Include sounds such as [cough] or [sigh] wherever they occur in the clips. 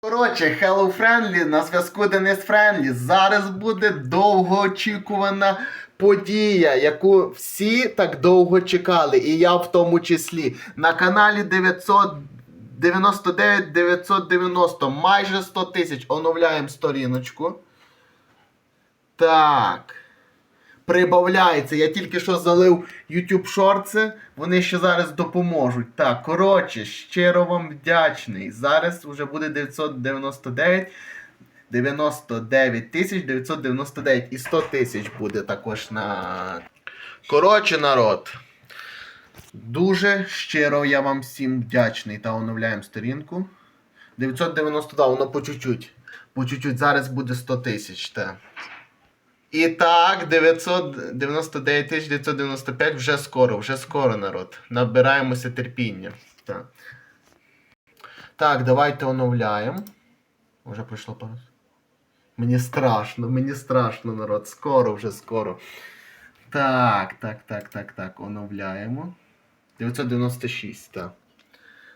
Коротше, Hello Friendly, на зв'язку Денис Friendly. Зараз буде довгоочікувана подія, яку всі так довго чекали, і я в тому числі. На каналі 999 990, майже 100 тисяч. Оновляємо сторіночку. Так. Прибавляється. Я тільки що залив YouTube шорти, вони ще зараз допоможуть. Так, коротше, щиро вам вдячний. Зараз вже буде 999. 99 тисяч 999 і 100 тисяч буде також на. Коротше, народ. Дуже щиро я вам всім вдячний та оновляємо сторінку. 992, воно по чуть-чуть. По чуть-чуть зараз буде 100 тисяч. І так, 999 995 вже скоро, вже скоро, народ. Набираємося терпіння. Так, так давайте оновляємо. Уже пройшло пару. Мені страшно, мені страшно, народ. Скоро, вже скоро. Так, так, так, так, так. Оновляємо. 996, так.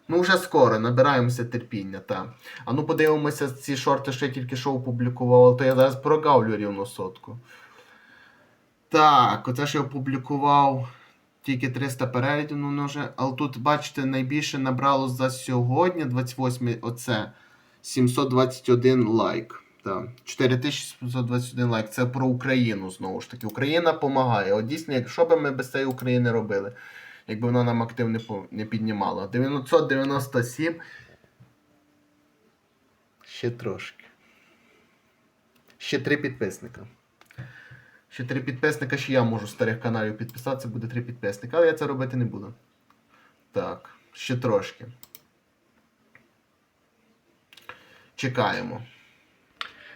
Ну, вже скоро, набираємося терпіння, так. А ну подивимося ці шорти, що я тільки що опублікував, то я зараз прогавлю рівно сотку. Так, оце ж я опублікував тільки 300 переглядів, ну вже. Але тут, бачите, найбільше набрало за сьогодні, 28 оце 721 лайк. Так, 4721 лайк. Це про Україну знову ж таки. Україна допомагає. От дійсно, якщо б ми без цієї України робили, якби вона нам актив не, по- не піднімала. 997. Ще трошки. Ще три підписника. Ще три підписника, ще я можу з старих каналів підписатися, буде три підписника, але я це робити не буду. Так, ще трошки. Чекаємо.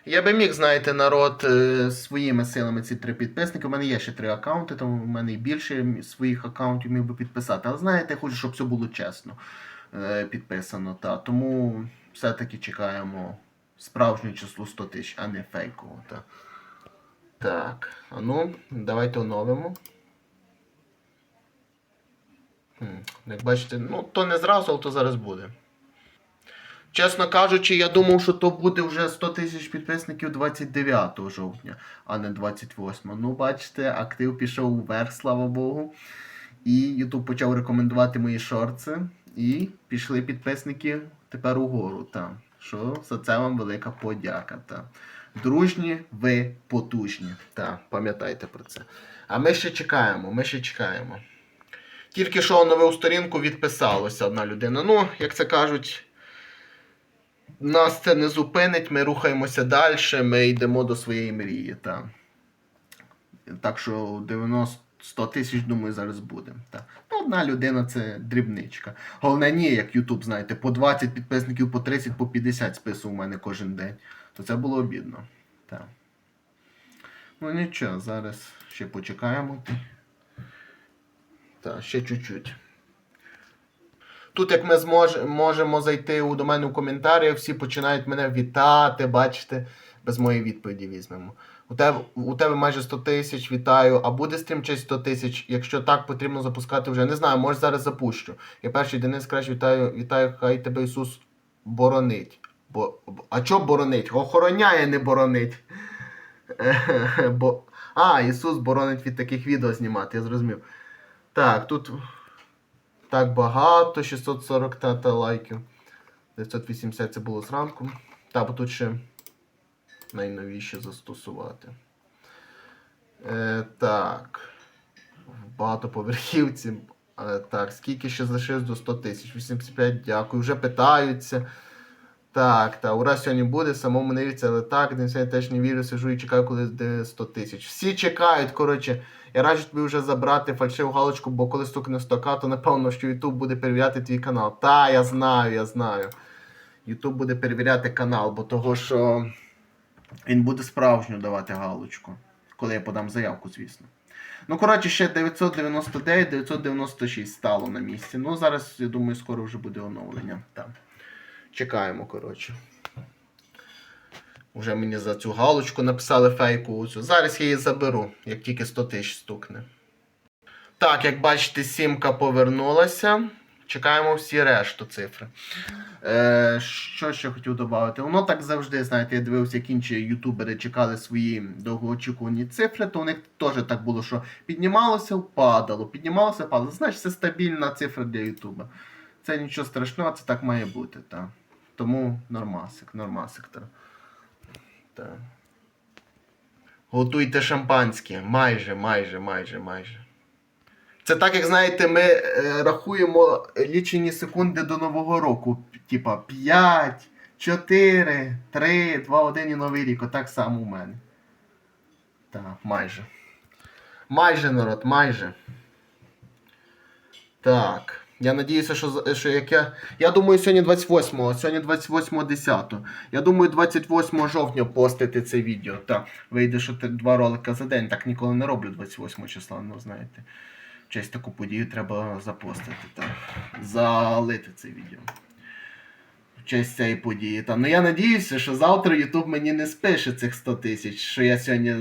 Я би міг, знаєте, народ е, своїми силами ці три підписники. У мене є ще три аккаунти, тому в мене і більше своїх аккаунтів міг би підписати. Але знаєте, я хочу, щоб все було чесно е, підписано. Та. Тому все-таки чекаємо справжнє число 100 тисяч, а не фейкового. Та. Так, а ну, давайте оновимо. Як бачите, ну то не зразу, але то зараз буде. Чесно кажучи, я думав, що то буде вже 100 тисяч підписників 29 жовтня, а не 28. Ну, бачите, актив пішов вверх, слава Богу. І YouTube почав рекомендувати мої шорти. І пішли підписники тепер угору. Та. Що за це вам велика подяка. Та. Дружні, ви потужні. Та, пам'ятайте про це. А ми ще чекаємо, ми ще чекаємо. Тільки що оновив сторінку, відписалася одна людина. Ну, як це кажуть, нас це не зупинить, ми рухаємося далі, ми йдемо до своєї мрії. Та. Так що 90 100 тисяч, думаю, зараз буде. Та. Ну, одна людина це дрібничка. Головне, ні, як YouTube, знаєте, по 20 підписників, по 30, по 50 списував у мене кожен день. То це було обідно. Так. Ну нічого, зараз ще почекаємо. Так, ще чуть-чуть. Тут, як ми змож, можемо зайти у, до мене у коментарі, всі починають мене вітати, бачите, без моєї відповіді візьмемо. У тебе, у тебе майже 100 тисяч, вітаю. А буде стрім через 100 тисяч? Якщо так, потрібно запускати вже. Не знаю, може зараз запущу. Я перший Денис краще вітаю, вітаю, хай тебе Ісус боронить. Бо, а чо боронить? Охороняє, не боронить. [laughs] Бо... А, Ісус боронить від таких відео знімати, я зрозумів. Так, тут так багато, 640 тата лайків. 980 це було зранку. Та, бо тут ще найновіше застосувати. Е, так. В багатоповерхівці. Е, так, скільки ще залишилось до 100 тисяч? 85, дякую. Вже питаються. Так, та ура сьогодні буде, самому не віриться, але так, я теж не вірю, сижу і чекаю, коли буде 100 тисяч. Всі чекають, коротше. Я раджу тобі вже забрати фальшиву галочку, бо коли стукне 100к, то напевно, що YouTube буде перевіряти твій канал. Та, я знаю, я знаю. YouTube буде перевіряти канал, бо того, що він буде справжню давати галочку. Коли я подам заявку, звісно. Ну, коротше, ще 999, 996 стало на місці. Ну, зараз, я думаю, скоро вже буде оновлення. Там. Чекаємо, коротше. Уже мені за цю галочку написали фейку. Цю. Зараз я її заберу, як тільки 100 тисяч стукне. Так, як бачите, сімка повернулася. Чекаємо всі решту цифри. Е, що ще хотів додати? Воно так завжди, знаєте, я дивився, як інші ютубери чекали свої довгоочікувані цифри, то у них теж так було, що піднімалося, впадало, піднімалося, впадало. Значить, це стабільна цифра для Ютуба. Це нічого страшного, це так має бути. Так. Тому нормасик, нормасик. Так. Готуйте шампанське. Майже, майже, майже, майже. Це так, як знаєте, ми е, рахуємо лічені секунди до Нового року. Типа 5, 4, 3, 2, 1 і Новий рік. Отак само у мене. Так, майже. Майже народ, майже. Так. Я надіюся, що, що як я. Я думаю, сьогодні 28-го, сьогодні 28.10. Я думаю, 28 жовтня постити це відео. Так, вийде, що два ролика за день. Так ніколи не роблю 28 числа, ну знаєте. В честь таку подію треба запостити. Так. Залити це відео. В честь цієї події. Та. Ну я надіюся, що завтра YouTube мені не спише цих 100 тисяч, що я сьогодні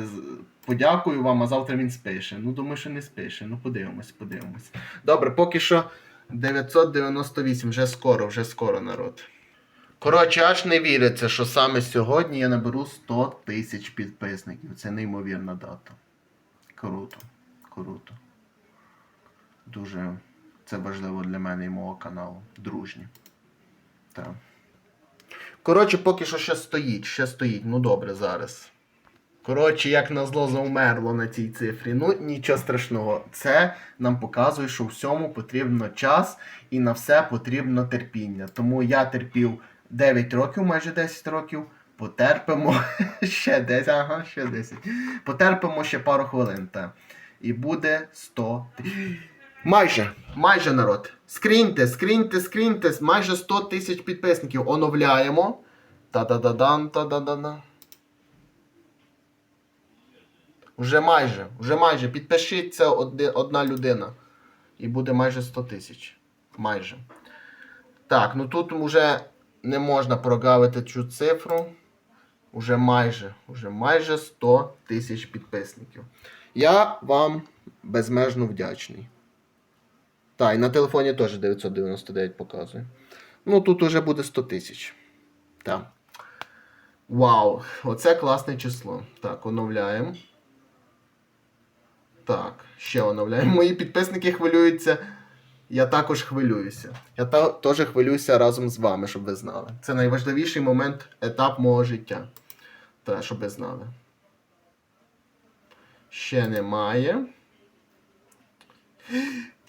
подякую вам, а завтра він спише. Ну, думаю, що не спише. Ну, подивимось, подивимось. Добре, поки що 998, вже скоро, вже скоро народ. Коротше, аж не віриться, що саме сьогодні я наберу 100 тисяч підписників. Це неймовірна дата. Круто. Круто. Дуже це важливо для мене і мого каналу. Дружні. Так. Коротше, поки що ще стоїть, ще стоїть. Ну добре, зараз. Коротше, як назло заумерло на цій цифрі. Ну, нічого страшного. Це нам показує, що всьому потрібно час і на все потрібно терпіння. Тому я терпів 9 років, майже 10 років. Потерпимо [laughs] ще 10, ага, ще 10. Потерпимо ще пару хвилин. Та. І буде 100 ти- Майже, майже народ. Скріньте, скріньте, скріньте. Майже 100 тисяч підписників. Оновляємо. Та-да-да-дан, та-да-да-да. Уже майже, вже майже. Підпишіться одна людина. І буде майже 100 тисяч. Майже. Так, ну тут вже не можна прогавити цю цифру. Уже майже, уже майже 100 тисяч підписників. Я вам безмежно вдячний. Так, і на телефоні теж 999 показує. Ну тут уже буде 100 тисяч. Так. Вау, оце класне число. Так, оновляємо. Так, ще оновляємо. Мої підписники хвилюються. Я також хвилююся. Я та, теж хвилююся разом з вами, щоб ви знали. Це найважливіший момент, етап мого життя. Та, щоб ви знали. Ще немає.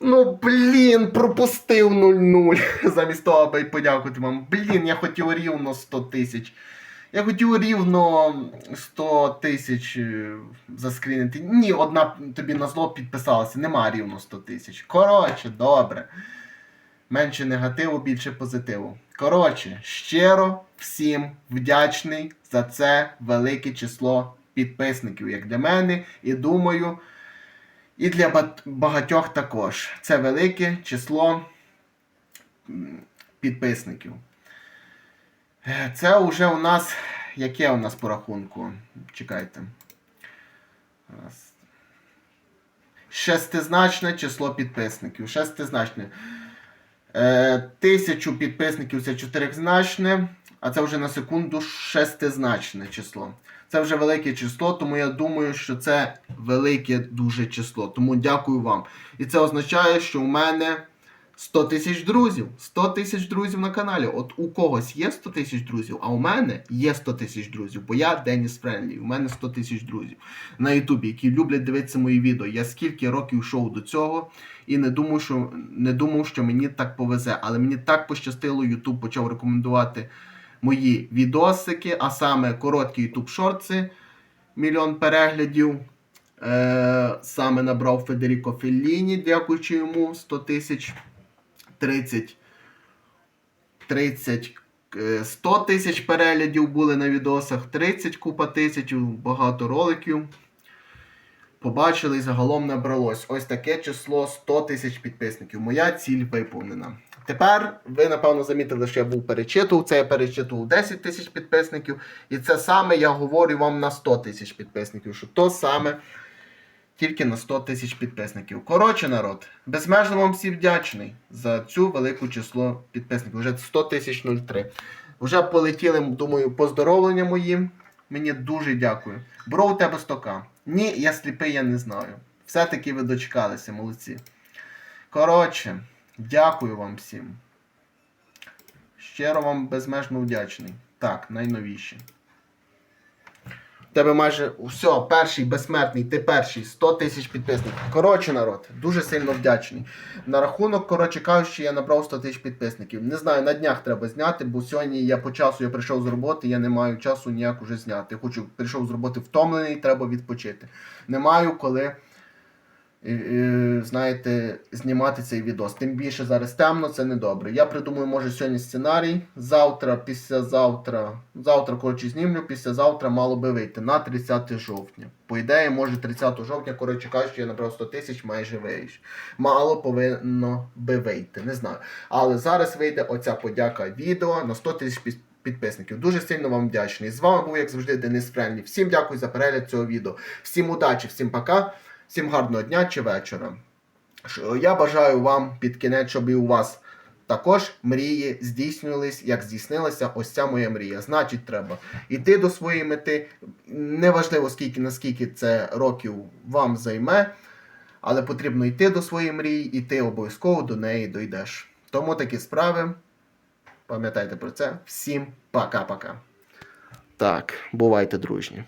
Ну, блін, пропустив 0-0. [laughs] Замість того, аби подякувати вам. Блін, я хотів рівно 100 тисяч. Я хотів рівно 100 тисяч е, заскрінити. Ні, одна тобі на зло підписалася. Нема рівно 100 тисяч. Коротше, добре. Менше негативу, більше позитиву. Коротше, щиро всім вдячний за це велике число підписників, як для мене, і думаю, і для багатьох також. Це велике число підписників. Це вже у нас. Яке у нас по рахунку? Чекайте. Шестизначне число підписників. Шестизначне. Е, тисячу підписників це чотиризначне, а це вже на секунду шестизначне число. Це вже велике число, тому я думаю, що це велике дуже число. Тому дякую вам. І це означає, що у мене 100 тисяч друзів. 100 тисяч друзів на каналі. От у когось є 100 тисяч друзів, а у мене є 100 тисяч друзів, бо я Деніс Френлі. У мене 100 тисяч друзів на Ютубі, які люблять дивитися мої відео. Я скільки років йшов до цього і не думав, що не думав, що мені так повезе. Але мені так пощастило, Ютуб почав рекомендувати мої відосики, а саме короткі Ютуб шорти, мільйон переглядів. Е, саме набрав Федеріко Фелліні, дякуючи йому 100 тисяч 30 30 е, 100 тисяч переглядів були на відосах, 30 купа тисяч, багато роликів. Побачили і загалом набралось. Ось таке число 100 тисяч підписників. Моя ціль виповнена. Тепер ви, напевно, замітили, що я був перечитував. Це я перечитував 10 тисяч підписників. І це саме я говорю вам на 100 тисяч підписників. Що то саме тільки на 100 тисяч підписників. Коротше, народ, безмежно вам всім вдячний за цю велику число підписників. Вже 100 тисяч 03. Вже полетіли, думаю, поздоровлення мої. Мені дуже дякую. Бро, у тебе 100к. Ні, я сліпий, я не знаю. Все-таки ви дочекалися, молодці. Коротше, дякую вам всім. Щиро вам безмежно вдячний. Так, найновіші. Тебе майже все, перший безсмертний, ти перший, 100 тисяч підписників. Коротше, народ, дуже сильно вдячний. На рахунок, коротше кажучи, я набрав 100 тисяч підписників. Не знаю, на днях треба зняти, бо сьогодні я по часу я прийшов з роботи, я не маю часу ніяк уже зняти. Хочу, прийшов з роботи втомлений, треба відпочити. Не маю коли. Знаєте, знімати цей відос. Тим більше зараз темно, це не добре. Я придумаю, може, сьогодні сценарій. Завтра, післязавтра. Завтра, коротше, знімлю, післязавтра мало би вийти на 30 жовтня. По ідеї, може 30 жовтня, коротше кажучи, я набрав 100 тисяч, майже вийш. Мало повинно би вийти. Не знаю. Але зараз вийде оця подяка відео на 100 тисяч під- підписників. Дуже сильно вам вдячний. З вами був, як завжди, Денис Френлі. Всім дякую за перегляд цього відео. Всім удачі, всім пока, всім гарного дня чи вечора. Я бажаю вам під кінець, щоб і у вас також мрії здійснювались, як здійснилася ось ця моя мрія. Значить, треба йти до своєї мети. Неважливо, скільки наскільки це років вам займе, але потрібно йти до своєї мрії, і ти обов'язково до неї дойдеш. Тому такі справи. Пам'ятайте про це. Всім пока-пока. Так, бувайте дружні.